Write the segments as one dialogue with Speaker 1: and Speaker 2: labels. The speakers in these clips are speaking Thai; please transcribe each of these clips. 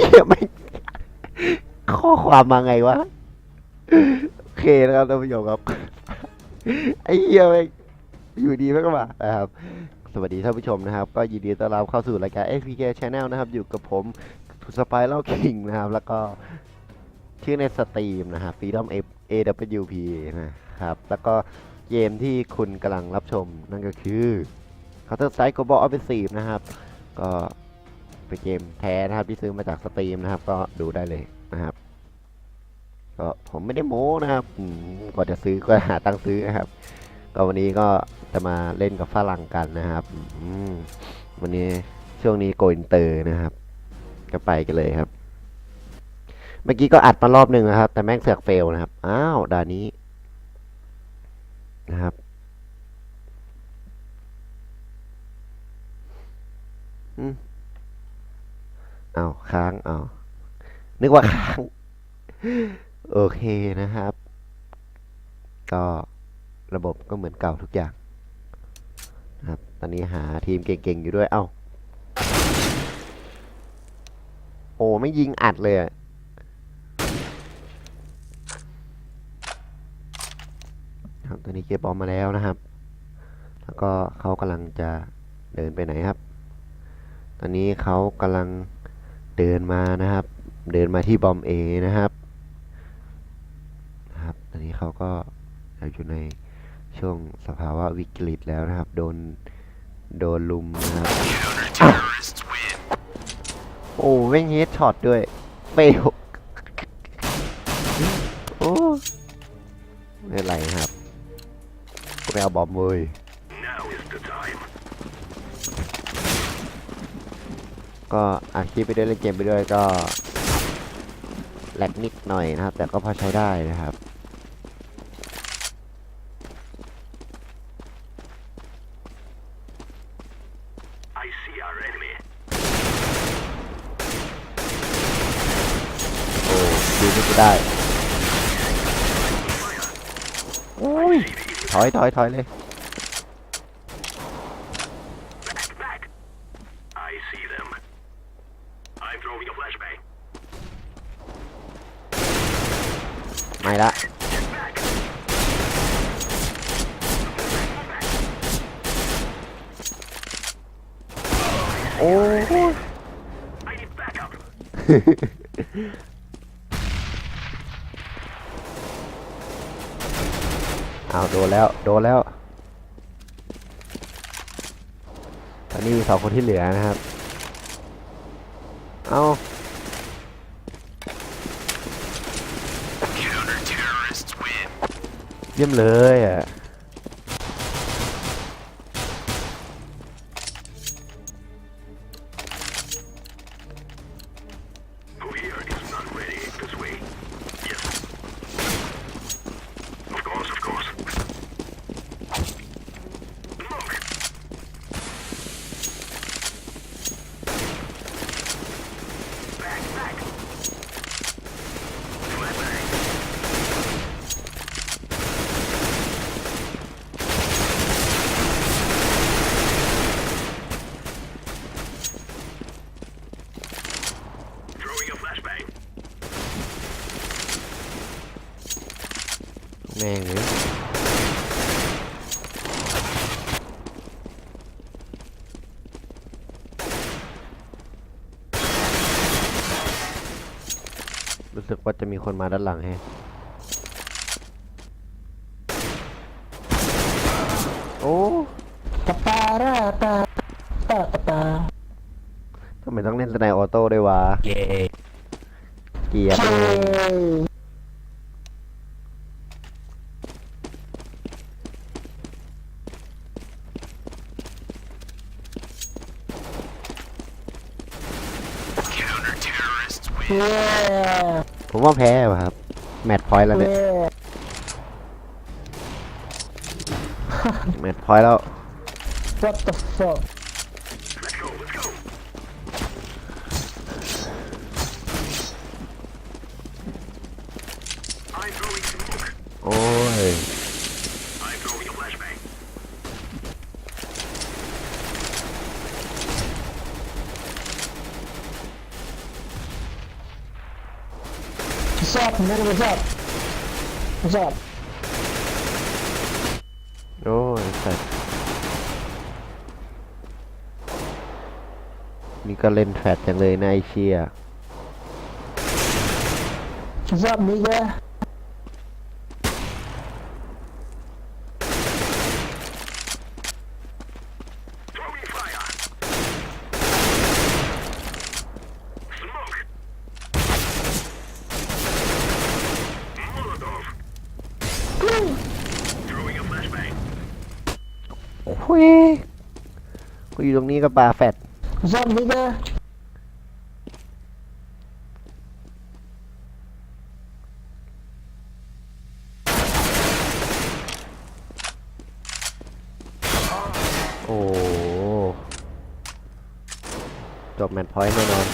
Speaker 1: ี้ยไม่ข้อความมาไงวะ โอเคนะครับท่านผู้ชมครับ ไอ้เหี้ยแม่อยู่ดีม่งก็มานะครับ สวัสดีท่านผู้ชมนะครับ ก็ยินดีต้อนรับเข้าสู่รายการ FPK Channel นะครับ อยู่กับผมสไปรัลคิงนะครับ แล้วก็ชื่อในสตรีมนะครับ Freedom AWP นะครับ แล้วก็เกมที่คุณกำลังรับชมนั่นก็คือ Counter Strike Global Offensive นะครับ ก็ เป็นเกมแท้นะครับที่ซื้อมาจากสตรีมนะครับ ก็ดูได้เลยนะครับ ก็ผมไม่ได้โม้นะครับกว่าจะซื้อก็หาตังค์ซื้อนะครับ ก็วันนี้ก็จะมาเล่นกับฝรั่งกันนะครับวันนี้ช่วงนี้โกอินเตอร์นะครับ ก็ไปกันเลยครับ เมื่อกี้ก็อัดมารอบหนึ่งนะครับ แต่แม่งเสือกเฟลนะครับอ้าวด่านนี้นะครับอืม เอาค้างอ้านึกว่าค้าง โอเคนะครับ ก็ระบบก็เหมือนเก่าทุกอย่างครับ ตอนนี้หาทีมเก่งๆอยู่ด้วย เอ้า โอ้ ไม่ยิงอัดเลยอะครับตอนนี้เก็บบอลมาแล้วนะครับ แล้วก็เขากำลังจะเดินไปไหนครับ ตอนนี้เขากำลัง เดินมานะครับ เดินมาที่บอมเอนะครับนะครับ ตอนนี้เขาก็อยู่ในช่วงสภาวะวิกฤตแล้วนะครับ โดนโดนลุมนะครับโอ้แม่งเฮดช็อตด้วยเฟลโอ้ไม่เป็นไรครับก็ไปเอาบอมเว้ย ก็อัดคลิปไปด้วยเล่นเกมไปด้วยก็แหลกนิดหน่อยนะครับ แต่ก็พอใช้ได้นะครับ
Speaker 2: I see our enemy.
Speaker 1: โอ้ดูนี่ก็ได้โอ้ยถอยถอยถอยเลย ไม่ละโอ้เอาโดนแล้ว โดนแล้ว ตอนนี้มีสองคนที่เหลือนะครับ เอา เยี่ยมเลยอะ สึกว่าจะมีคนมาด้านหลังแฮะโอ้ทำไมต้องเล่นสไนออโต้ด้วยวะเกลียดเลย ผมว่าแพ้ว่ะครับ แมตช์พอยต์แล้วเนี่ยแมตช์พอยต์แล้ว
Speaker 3: What the fuck? Man, what's up? What's up?
Speaker 1: โอ้ยสัตว์นี่ก็เล่นแฟดจังเลยนะไอเชีย
Speaker 3: What's up, nigga?
Speaker 2: Throwing
Speaker 1: กูอยู่ตรงนี้ก็ปลาแฟด
Speaker 3: What's up, nigga?
Speaker 1: โอ้โหจบแมตช์พอยต์แน่นอน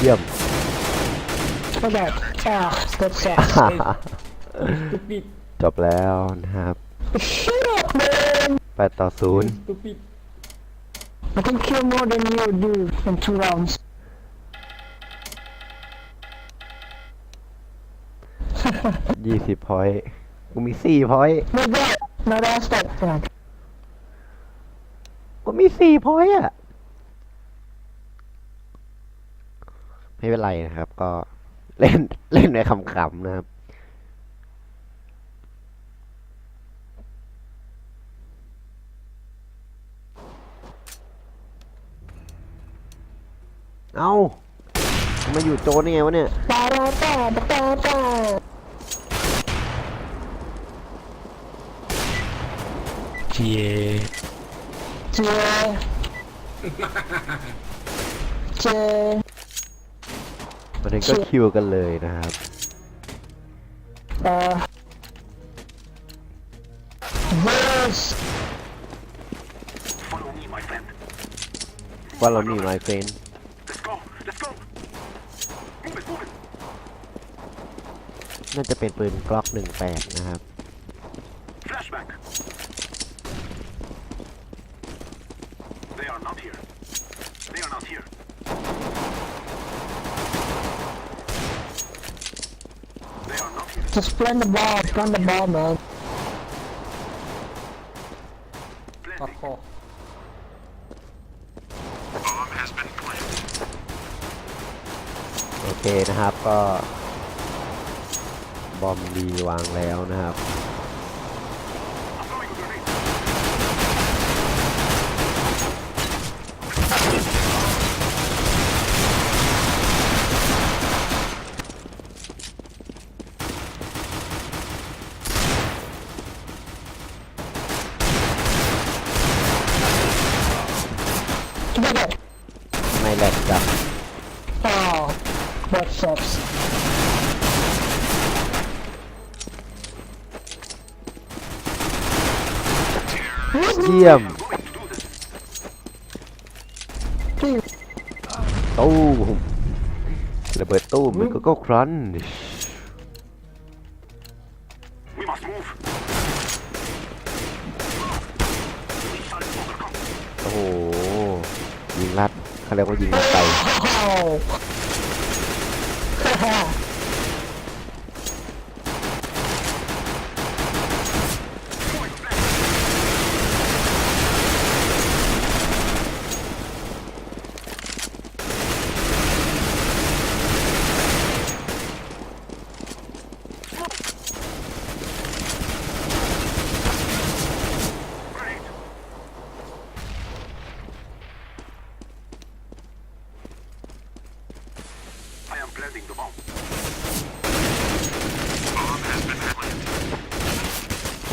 Speaker 1: เยี่ยม
Speaker 3: Look at that. Ah, that sucks.
Speaker 1: จบแล้วนะครับ
Speaker 3: Shut up, man!
Speaker 1: 8ต่อ0
Speaker 3: I can kill more than you do in two rounds.
Speaker 1: 20พอยต์กูมี4พอยต์
Speaker 3: No, that. No, that's that. Yeah.
Speaker 1: กูมี4พอยต์อะ ไม่เป็นไรนะครับ ก็เล่นเล่นในขำๆนะครับ เอามาอยู่โจนได้ไงวะเนี่ย
Speaker 3: Ba-da-da-da-da-da.
Speaker 4: Yeah.
Speaker 3: Yeah. Yeah.
Speaker 1: ประเด็นก็คิวกันเลยนะครับ
Speaker 3: Uh. Yes.
Speaker 2: Follow me, my friend.
Speaker 1: ว่าเรานี่ไมเฟน น่าจะเป็นปืนกล็อก18นะครับ
Speaker 2: Flashback. They are not here. They are not here. They are not here.
Speaker 3: Just plant the ball. Plant the ball, man.
Speaker 2: Planting.
Speaker 3: Oh.
Speaker 2: Bomb has been planted.
Speaker 1: โอเคนะครับก็ บอมดีวางแล้วนะครับ
Speaker 2: I'm throwing a grenade.
Speaker 1: ไม่แหลกจับ
Speaker 3: Oh, that sucks.
Speaker 1: เยี่ยม
Speaker 2: Going to do this.
Speaker 3: Please.
Speaker 1: ตู้มระเบิดตู้มมันก็ก็ครันช์
Speaker 2: We must move. We shall overcome.
Speaker 1: โอ้โหยิงลัดเขาเรียกว่ายิงลัดไป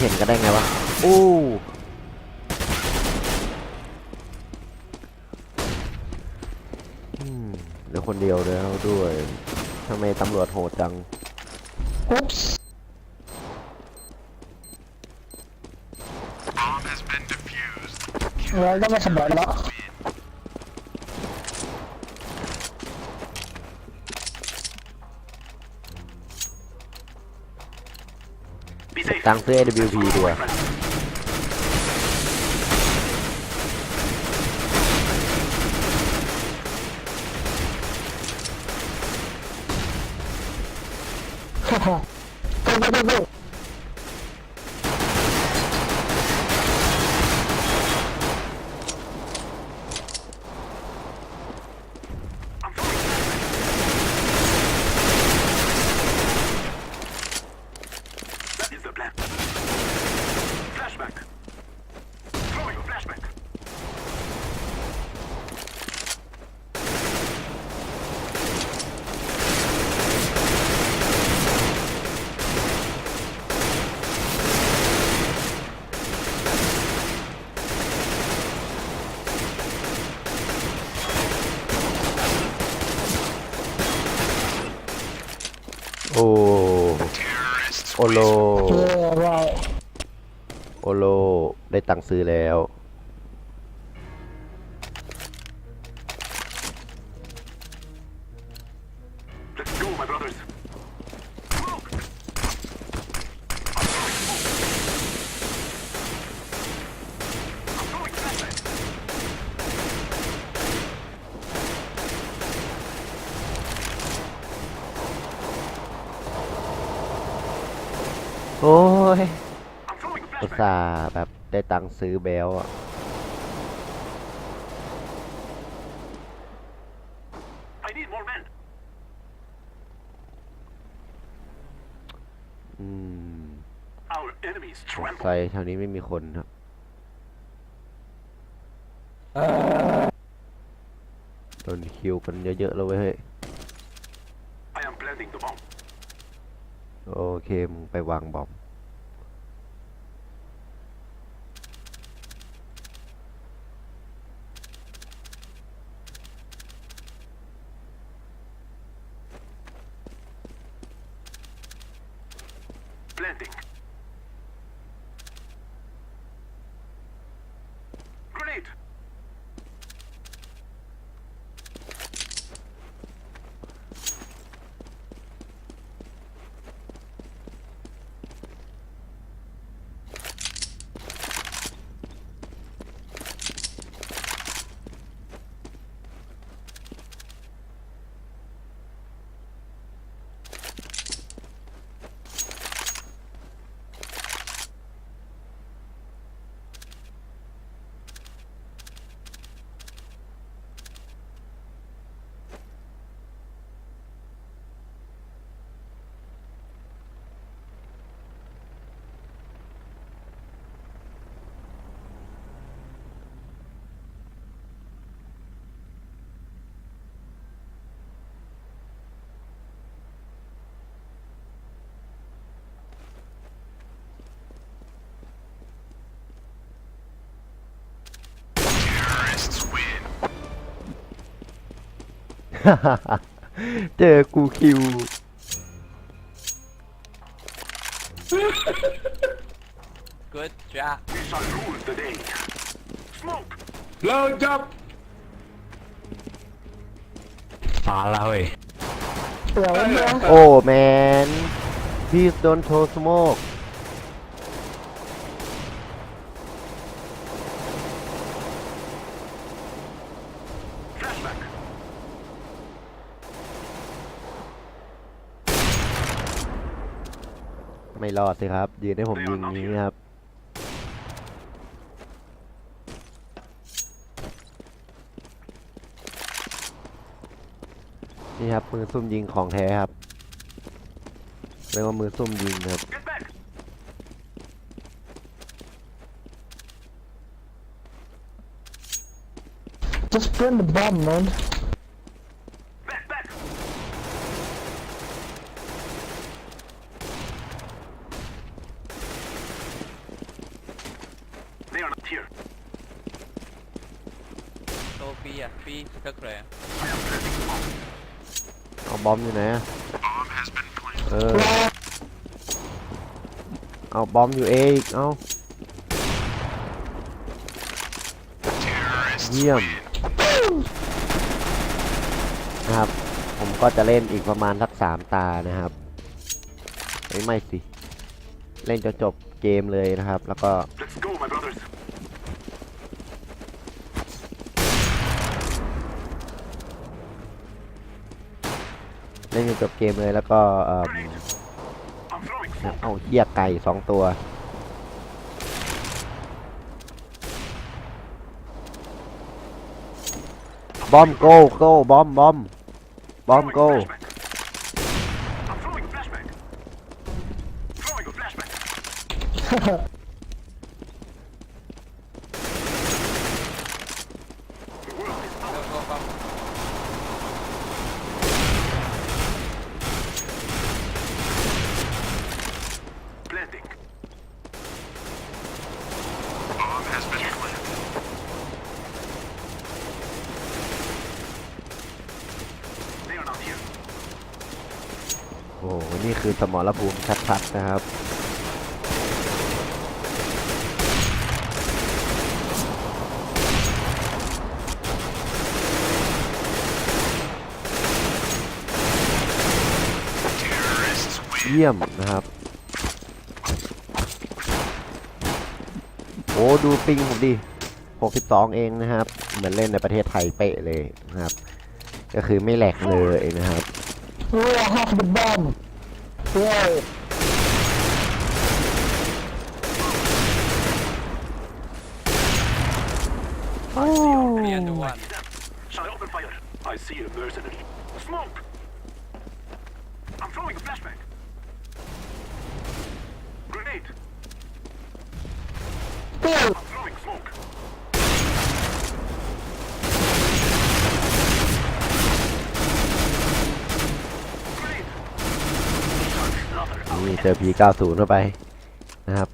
Speaker 1: เห็นก็ได้ไงวะอู้อืมเหลือคนเดียวแล้วด้วยทำไมตำรวจโหดจัง
Speaker 3: Oops.
Speaker 2: Bomb has been defused.
Speaker 3: Well, that was about luck.
Speaker 2: Be safe.
Speaker 1: ตังซื้อ AWP ดีกว่า
Speaker 2: ฮ่าฮ่า
Speaker 1: โอ้โอโล
Speaker 3: Yeah, right.
Speaker 1: โอโล ได้ตังค์ซื้อแล้ว ส่าห์แบบได้ตังค์ซื้อแบลอะ
Speaker 2: I need more men.
Speaker 1: อืม
Speaker 2: Our enemies
Speaker 1: สง
Speaker 2: tremble.
Speaker 1: สัยแถวนี้ไม่มีคนครับโดนคิวกันเยอะๆแล้วเว้ยเฮ้ย
Speaker 2: I am planting the bomb.
Speaker 1: โอเค มึงไปวางบอม
Speaker 2: Planting.
Speaker 1: เจอกูคิว
Speaker 5: Good job.
Speaker 2: We shall rule the day. Smoke.
Speaker 4: เราจับมาแล้วเว้ย
Speaker 3: Yeah, one more.
Speaker 1: โอ้แมน please don't throw smoke รอดสิครับ ยืนให้ผมยิงนี้ครับ นี่ครับมือซุ่มยิงของแท้ครับเรียกว่ามือซุ่มยิงครับ
Speaker 2: Get back.
Speaker 3: Just plant the bomb, man.
Speaker 1: อาบอมอยู่ไหนอะ
Speaker 2: Bomb has been planted.
Speaker 1: เออ เอาบอมอยู่เองเอา
Speaker 2: Terrorists
Speaker 1: เยี่ยมนะครับ ผมก็จะเล่นอีกประมาณสักสามตานะครับเอ้ยไม่สิ เล่นจนจบเกมเลยนะครับ แล้วก็ เล่นจนจบเกมเลยแล้วก็เอ่มนะเอาเหี้ยไก่สองตัวบอมโก้โก้บอมบอมบอมโก้ นี่คือสมรภูมิชัดๆนะครับ เยี่ยมนะครับ โอ้ดูปิงผมดิ 62 เองนะครับ เหมือนเล่นในประเทศไทยเป๊ะเลยนะครับ ก็คือไม่แหลกเลยนะครับ
Speaker 3: Oh, I have the bomb. Whoa.
Speaker 5: Three and one.
Speaker 2: Shall I open fire? I see a mercenary. Smoke! I'm throwing a flashback. Grenade!
Speaker 3: Bill.
Speaker 1: นี่เจอ P90 เข้าไปนะครับ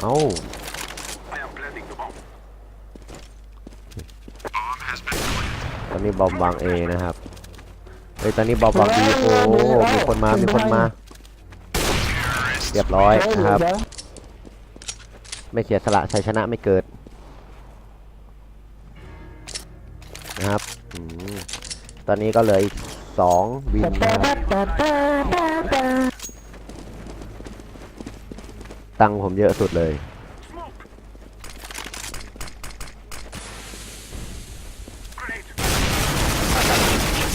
Speaker 1: เอ้าตอนนี้บอมวาง A นะครับ เฮ้ย ตอนนี้บอมวาง B โอ้มีคนมา มีคนมา เรียบร้อยนะครับ ไม่เสียสละชัยชนะไม่เกิดนะครับอตอนนี้ก็เหลืออีกสองวินนะครับตังค์ผมเยอะสุดเลย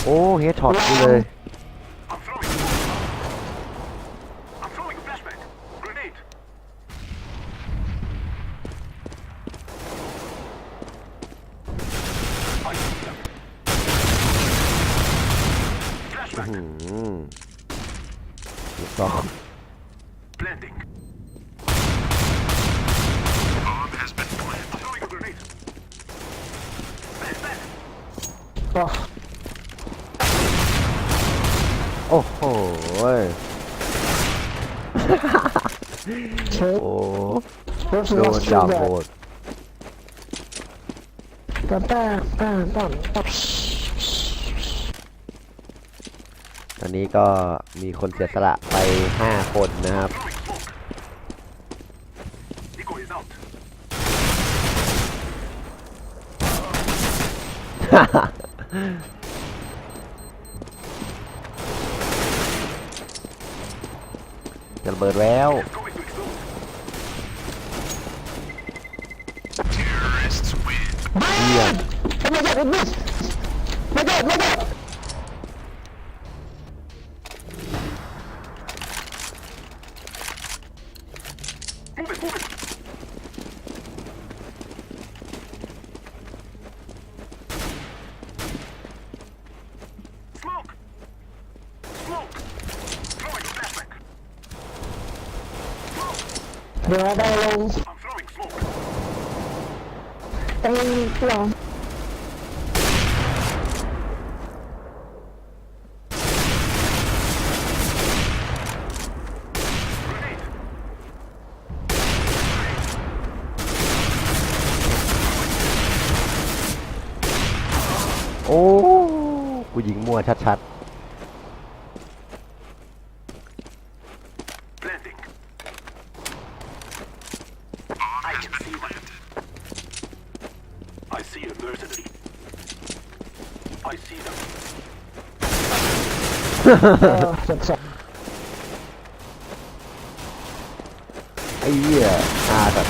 Speaker 1: โอ้เฮดช็อตกูเลย
Speaker 2: I'm throwing smoke. I'm throwing a flashback. Grenade! I see them.
Speaker 1: อื
Speaker 2: Flashback.
Speaker 1: มลูกซอง
Speaker 2: Blending. Bomb has been planted. I'm throwing a grenade. Flashback.
Speaker 3: Oh,
Speaker 1: โอ้โหย
Speaker 3: okay.
Speaker 1: โอ้
Speaker 3: What's
Speaker 1: โด
Speaker 3: the
Speaker 1: น
Speaker 3: last
Speaker 1: อย่าง
Speaker 3: trigger?
Speaker 1: โหด
Speaker 3: Da, da, da, da, da.
Speaker 1: ตอนนี้ก็มีคนเสียสละไป 5 คนนะครับ แล้ว
Speaker 2: Going to explode.
Speaker 1: เยี่ยม
Speaker 3: Oh my god, it missed! My god, my god!
Speaker 2: Move it, move it. Smoke! Smoke! Throwing a flashback. Smoke!
Speaker 3: เดี๋ยวได้ลงตีกล่อง
Speaker 1: โอ้ กูยิงมั่วชัดๆ ไอ้เหี้ยอาแบบ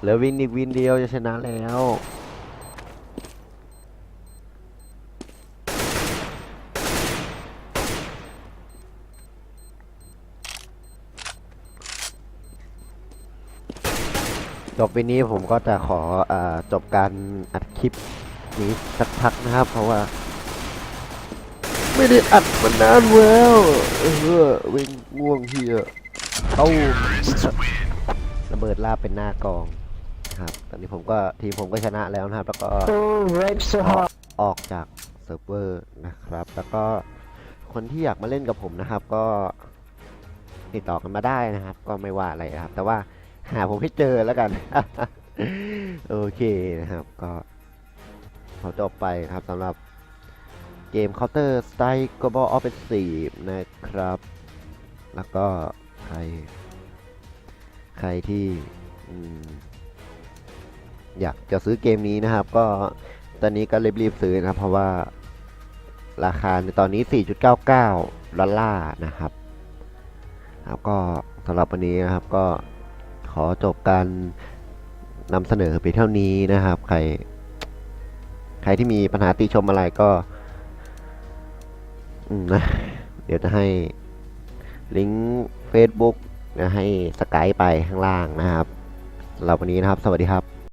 Speaker 1: เหลือวินอีกวินเดียวจะชนะแล้วจบวินนี้ผมก็จะขออจบการอัดคลิป นี้สักพักนะครับ เพราะว่า ไม่ได้อัดมานานแล้วเออเวงง่วงเฮียเอ้าระเบิดลาบเป็นหน้ากองครับ ตอนนี้ผมก็ทีมผมก็ชนะแล้วนะครับ แล้วก็
Speaker 3: Oh, rape so hard.
Speaker 1: ออกจากเซิร์ฟเวอร์นะครับ แล้วก็คนที่อยากมาเล่นกับผมนะครับ ก็ติดต่อกันมาได้นะครับ ก็ไม่ว่าอะไรนะครับ แต่ว่าหาผมให้เจอแล้วกัน โอเคนะครับก็ ขอจบไปครับสำหรับเกม Counter Strike Global Offensive นะครับ แล้วก็ใคร ใครที่อยากจะซื้อเกมนี้นะครับ ก็ตอนนี้ก็รีบๆซื้อนะครับ เพราะว่าราคาในตอนนี้ 4.99ดอลลาร์นะครับแล้วก็สำหรับวันนี้นะครับก็ขอจบการนำเสนอไปเท่านี้นะครับ ใคร ครที่มีปัญหาติชมอะไรก็นะเดี๋ยวจะให้ลิงก์ Facebook นะให้สกายไปข้างล่างนะครับสำหรับวันนี้นะครับ สวัสดีครับ